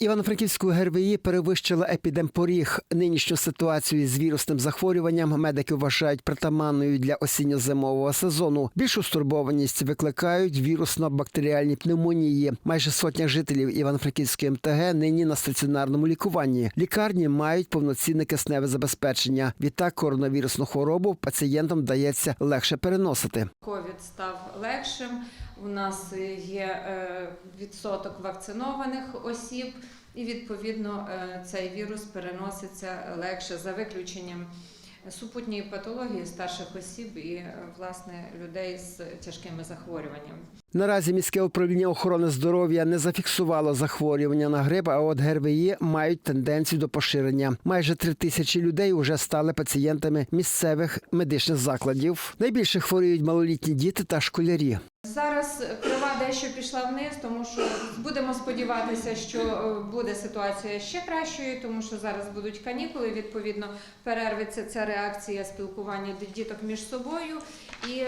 Івано-Франківську ГРВІ перевищила епідемпоріг. Нинішню ситуацію з вірусним захворюванням медики вважають притаманною для осінньо-зимового сезону. Більшу стурбованість викликають вірусно-бактеріальні пневмонії. Майже сотня жителів Івано-Франківської МТГ нині на стаціонарному лікуванні. Лікарні мають повноцінне кисневе забезпечення. Відтак коронавірусну хворобу пацієнтам вдається легше переносити. Ковід став легшим. У нас є е, відсоток вакцинованих осіб, і відповідно е, цей вірус переноситься легше за виключенням супутньої патології старших осіб і е, власне людей з тяжкими захворюваннями. Наразі міське управління охорони здоров'я не зафіксувало захворювання на грип, а от ГРВІ мають тенденцію до поширення. Майже три тисячі людей вже стали пацієнтами місцевих медичних закладів. Найбільше хворіють малолітні діти та школярі. Зараз крива дещо пішла вниз, тому що будемо сподіватися, що е, буде ситуація ще кращою, тому що зараз будуть канікули. Відповідно, перервиться ця реакція спілкування діток між собою, і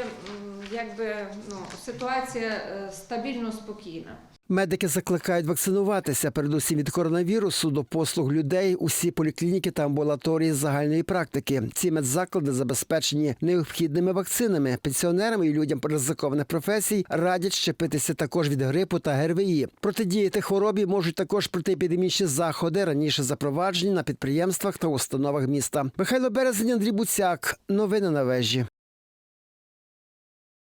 якби ну ситуація е, стабільно спокійна. Медики закликають вакцинуватися передусім від коронавірусу до послуг людей. Усі поліклініки та амбулаторії загальної практики. Ці медзаклади забезпечені необхідними вакцинами. Пенсіонерам і людям ризикованих професій радять щепитися також від грипу та ГРВІ. Протидіяти хворобі можуть також протиепідемічні заходи, раніше запроваджені на підприємствах та установах міста. Михайло Березень, Андрій Буцяк. Новини на вежі.